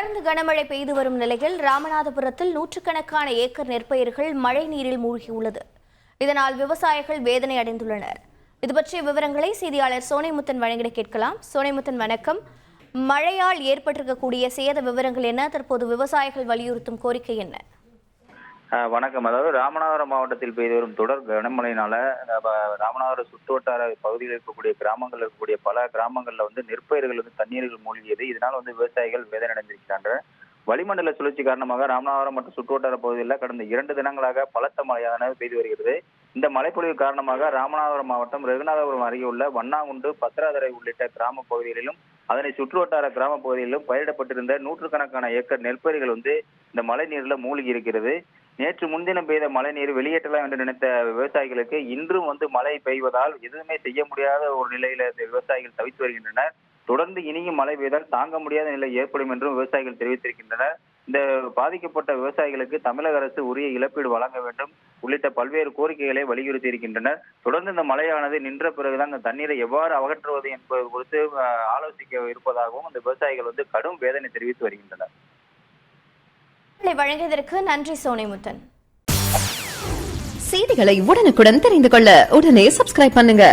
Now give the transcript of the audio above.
தொடர்ந்து கனமழை பெய்து வரும் நிலையில் ராமநாதபுரத்தில் நூற்றுக்கணக்கான ஏக்கர் நெற்பயிர்கள் மழை நீரில் மூழ்கியுள்ளது. இதனால் விவசாயிகள் வேதனை அடைந்துள்ளனர். இது பற்றிய விவரங்களை செய்தியாளர் சோனைமுத்தன் வழங்கிட கேட்கலாம். சோனைமுத்தன் வணக்கம். மழையால் ஏற்பட்டிருக்கக்கூடிய சேத விவரங்கள் என்ன? தற்போது விவசாயிகள் வலியுறுத்தும் கோரிக்கை என்ன? வணக்கம். அதாவது ராமநாதபுரம் மாவட்டத்தில் பெய்து வரும் தொடர் கனமழையினால அஹ் ராமநாதபுரம் சுற்றுவட்டார பகுதியில் இருக்கக்கூடிய கிராமங்கள் இருக்கக்கூடிய பல கிராமங்கள்ல வந்து நெற்பயிர்கள் வந்து தண்ணீர்கள் மூழ்கியது. இதனால் வந்து விவசாயிகள் வேதனை அடைந்திருக்கிறார்கள் வளிமண்டல சுழற்சி காரணமாக ராமநாதபுரம் மற்றும் சுற்றுவட்டார பகுதிகளில் கடந்த இரண்டு தினங்களாக பலத்த மழையானது பெய்து வருகிறது. இந்த மழைப்பொழிவு காரணமாக ராமநாதபுரம் மாவட்டம் ரகுநாதபுரம் அருகே உள்ள வண்ணாங்குண்டு பத்திராதரை உள்ளிட்ட கிராம பகுதிகளிலும் அதனை சுற்றுவட்டார கிராம பகுதிகளிலும் பயிரிடப்பட்டிருந்த நூற்றுக்கணக்கான ஏக்கர் நெற்பயிர்கள் வந்து இந்த மழை நீரில் மூழ்கி இருக்கிறது. நேற்று முன்தினம் பெய்த மழை நீர் வெளியேற்றலாம் என்று நினைத்த விவசாயிகளுக்கு இன்றும் வந்து மழை பெய்வதால் எதுவுமே செய்ய முடியாத ஒரு நிலையில விவசாயிகள் தவித்து வருகின்றனர். தொடர்ந்து இனியும் மழை பெய்தால் தாங்க முடியாத நிலை ஏற்படும் என்றும் விவசாயிகள் தெரிவித்திருக்கின்றனர். இந்த பாதிக்கப்பட்ட விவசாயிகளுக்கு தமிழக அரசு உரிய இழப்பீடு வழங்க வேண்டும். உள்ளிட்ட பல்வேறு கோரிக்கைகளை வலியுறுத்தி இருக்கின்றனர் தொடர்ந்து இந்த மழையானது நின்ற பிறகுதான் இந்த தண்ணீரை எவ்வாறு அகற்றுவது என்பது குறித்து ஆலோசிக்க இருப்பதாகவும் இந்த விவசாயிகள் வந்து கடும் வேதனை தெரிவித்து வருகின்றனர். வழங்கியதற்கு நன்றி சோனைமுத்தன். செய்திகளை உடனுக்குடன் தெரிந்து கொள்ள உடனே சப்ஸ்கிரைப் பண்ணுங்க.